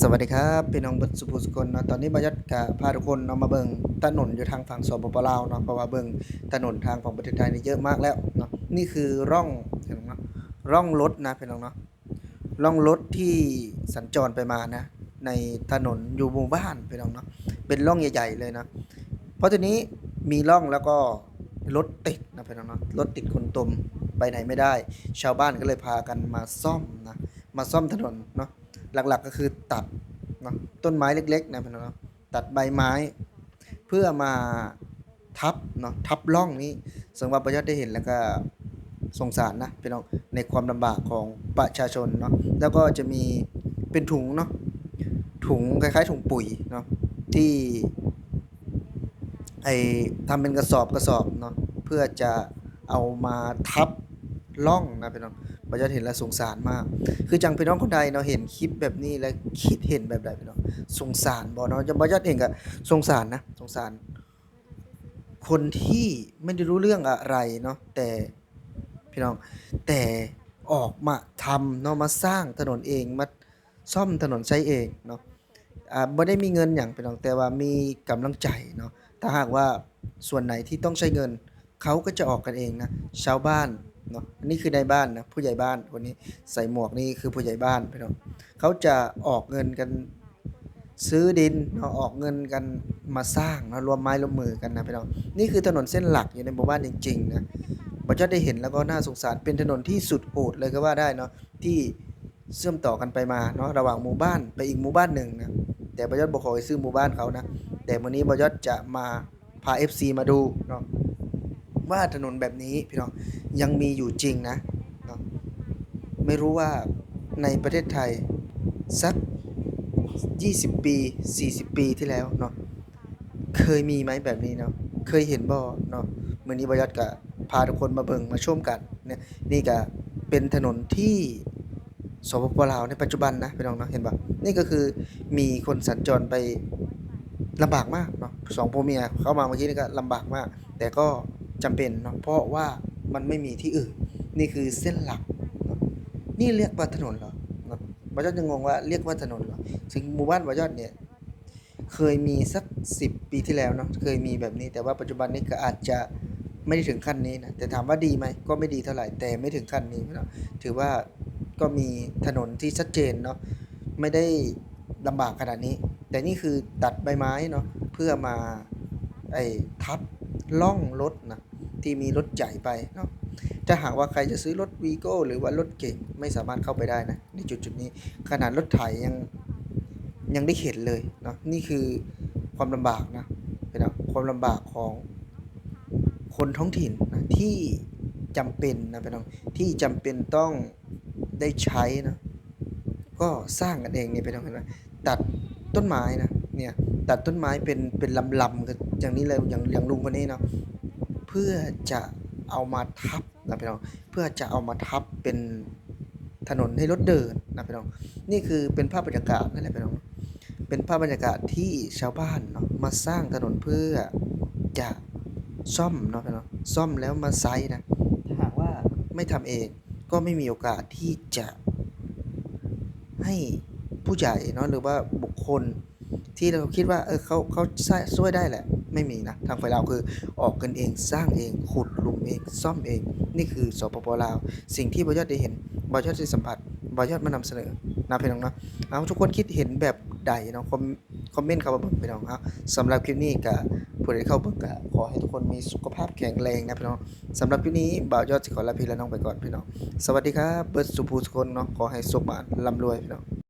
สวัสดีครับพี่น้องเบิดสุภูสุคนเนาะตอนนี้บรรยากาศพาทุกคนเนาะมาเบิ่งถนนอยู่ทางฝั่งสปปลาวเนาะเพราะว่าเบิ่งถนนทางของประเทศไทยนี่เยอะมากแล้วเนาะนี่คือร่องเห็นไหมเนาะร่องรถนะพี่น้องเนาะร่องรถที่สัญจรไปมานะในถนนอยู่หมู่บ้านพี่น้องเนาะเป็นร่องใหญ่ ๆ เลยนะเพราะทีนี้มีร่องแล้วก็รถติดนะพี่น้องเนาะรถติดคนตมไปไหนไม่ได้ ชาวบ้านก็เลยพากันมาซ่อมนะมาซ่อมถนนเนาะ หลักๆก็คือตัดเนาะต้นไม้เล็กๆนะพี่น้องตัดใบไม้ เพื่อมาทับเนาะทับร่องนี้ซึ่งว่าประชาชนได้เห็นแล้วก็สงสารนะพี่น้องในความลำบากของประชาชนเนาะแล้วก็จะมีเป็นถุงเนาะถุงคล้ายๆถุงปุ๋ยเนาะที่ไอทำเป็นกระสอบกระสอบเนาะเพื่อจะเอามาทับ ร่องนะพี่น้องประชาชนเห็นแล้วสงสารมาก คือจังพี่น้องคนใดเนาะเห็นคลิปแบบนี้แล้วคิดเห็นแบบใดพี่น้องสงสารบ่เนาะจะบ่ยอดเห็นก็สงสารนะสงสาร คนที่ไม่ได้รู้เรื่องอะไรเนาะแต่พี่น้องแต่ออกมาทำเนาะมาสร้างถนนเองมาซ่อมถนนใช้เองเนาะอ่าบ่ได้มีเงินอย่างพี่น้องแต่ว่ามีกำลังใจเนาะถ้าหากว่าส่วนไหนที่ต้องใช้เงิน เขาก็จะออกกันเองนะชาวบ้าน เนาะอันนี้คือในบ้านนะผู้ใหญ่บ้านคนนี้ใส่หมวกนี่คือผู้ใหญ่บ้านพี่น้องเขาจะออกเงินกันซื้อดินเนาะออกเงินกันมาสร้างนะรวมไม้รวมมือกันนะพี่น้องนี่คือถนนเส้นหลักอยู่ในหมู่บ้านจริงๆนะประชาได้เห็นแล้วก็น่าสงสารเป็นถนนที่สุดโหดเลยก็ว่าได้เนาะที่เชื่อมต่อกันไปมาเนาะระหว่างหมู่บ้านไปอีกหมู่บ้านหนึ่งนะแต่ประยศบอกขอให้ซื้อหมู่บ้านเขานะแต่วันนี้ประยศจะมาพา FC มาดูเนาะ ว่าถนนแบบนี้พี่น้องยังมีอยู่จริงนะ ไม่รู้ว่าในประเทศไทยสัก 20 ปี 40 ปีที่แล้วเนาะเคยมีไหมแบบนี้เนาะเคยเห็นบ่เนาะเมื้อนี้บอยอดก็พาทุกคนมาเบิ่งมาชมกันเนี่ยนี่ก็เป็นถนนที่สปปลาวในปัจจุบันนะพี่น้องเนาะเห็นบ่นี่ก็คือมีคนสัญจรไปลำบากมากเนาะสองผัวเมียเข้ามาเมื่อกี้นี่ก็ลำบากมาก แต่ก็ จำเป็นเนาะเพราะว่ามันไม่มีที่อื่น นี่คือเส้นหลัก นี่เรียกว่าถนนเหรอเนาะบายอดยังงว่าเรียกว่าถนนเหรอซึ่งหมู่บ้านบายอดเนี่ยเคยมีสักสิบปีที่แล้วเนาะเคยมีแบบนี้ แต่ว่าปัจจุบันนี้ก็อาจจะไม่ได้ถึงขั้นนี้นะแต่ถามว่าดีไหมก็ไม่ดีเท่าไหร่แต่ไม่ถึงขั้นนี้เนาะถือว่าก็มีถนนที่ชัดเจนเนาะไม่ได้ลำบากขนาดนี้ แต่นี่คือตัดใบไม้เนาะเพื่อมาไอ้ทับล่องรถนะ ที่มีรถใหญ่ไปเนาะถ้าหากว่าใครจะซื้อรถวีโก้หรือว่ารถเก่งไม่สามารถเข้าไปได้นะในจุดจุดๆนี้ขนาดรถไถยังยังได้เห็นเลยเนาะนี่คือความลำบากนะเป็นความลำบากของคนท้องถิ่นนะที่จำเป็นนะเป็นน้องที่จำเป็นต้องได้ใช้นะก็สร้างกันเองเนี่ยเป็นน้องเห็นไหมตัดต้นไม้นะเนี่ยตัดต้นไม้เป็นเป็นลำลำกันอย่างนี้เลยอย่างอย่างลุงคนนี้เนาะ เพื่อจะเอามาทับนะพี่น้องเพื่อจะเอามาทับเป็นถนนให้รถเดินนะพี่น้องนี่คือเป็นภาพบรรยากาศนั่นแหละพี่น้องเป็นภาพบรรยากาศที่ชาวบ้านเนาะมาสร้างถนนเพื่อจะซ่อมเนาะพี่เนาะซ่อมแล้วมาไซส์นะถ้าหากว่าไม่ทำเองก็ไม่มีโอกาสที่จะให้ผู้ใหญ่เนาะหรือว่าบุคคลที่เราคิดว่าเออเขาเขาช่วยได้แหละ ไม่มีนะทางฝ่ายเราวคือออกกันเองสร้างเองขุดหลุมเองซ่อมเอง นี่คือสปปลาว สิ่งที่บอยอดได้เห็นบอยอดได้สัมผัสบอยอดมานำเสนอนะพี่น้องเนาะเอาทุกคนคิดเห็นแบบใดเนาะคอมคอมเมนต์เข้ามาบิ่งพี่น้องเอาสำหรับคลิปนี้ก็ผู้ใดเข้าเบิ่งก็ขอให้ทุกคนมีสุขภาพแข็งแรงนะพี่น้องสำหรับคลิปนี้บ่าวยอดสิขอลาพี่และน้องไปก่อนพี่น้องสวัสดีครับเบิร์ดสุภูสุคนเนาะขอให้สุขบานร่ำรวยพี่น้อง